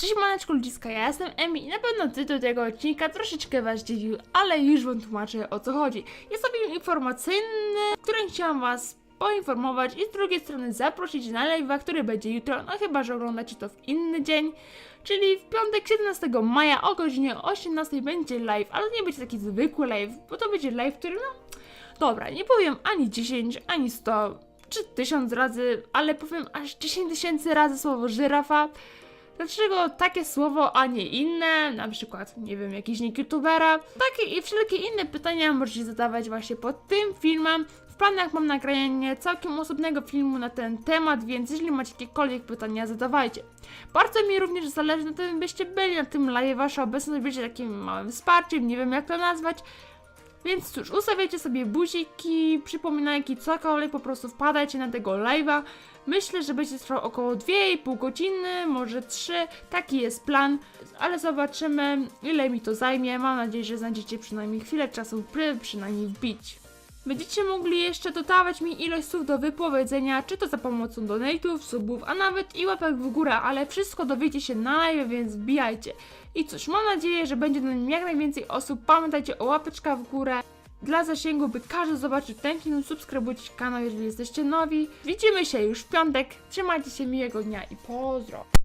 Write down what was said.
Cześć maneczko ludziska, ja jestem Emi i na pewno tytuł tego odcinka troszeczkę was zdziwił, ale już wam tłumaczę o co chodzi. Jest to film informacyjny, w którym chciałam was poinformować i z drugiej strony zaprosić na live'a, który będzie jutro, no chyba, że oglądacie to w inny dzień. Czyli w piątek 17 maja o godzinie 18 będzie live, ale nie będzie taki zwykły live, bo to będzie live, który no... Dobra, nie powiem ani 10, ani 100, czy 1000 razy, ale powiem aż 10 tysięcy razy słowo żyrafa. Dlaczego takie słowo, a nie inne? Na przykład, nie wiem, jakiś nick youtubera. Takie i wszelkie inne pytania możecie zadawać właśnie pod tym filmem. W planach mam nagranie całkiem osobnego filmu na ten temat, więc jeżeli macie jakiekolwiek pytania, zadawajcie. Bardzo mi również zależy na tym, byście byli na tym live. Wasza obecność będzie takim małym wsparciem, nie wiem jak to nazwać. Więc cóż, ustawiajcie sobie buziki, przypominajki, cokolwiek, po prostu wpadajcie na tego live'a. Myślę, że będzie trwał około 2,5 godziny, może 3, taki jest plan, ale zobaczymy ile mi to zajmie. Mam nadzieję, że znajdziecie przynajmniej chwilę czasu, by przynajmniej wbić. Będziecie mogli jeszcze dodawać mi ilość słów do wypowiedzenia, czy to za pomocą donate'ów, subów, a nawet i łapek w górę, ale wszystko dowiecie się na live, więc wbijajcie. I cóż, mam nadzieję, że będzie na nim jak najwięcej osób. Pamiętajcie o łapeczkach w górę dla zasięgu, by każdy zobaczył ten film. Subskrybujcie kanał, jeżeli jesteście nowi. Widzimy się już w piątek. Trzymajcie się miłego dnia i pozdro.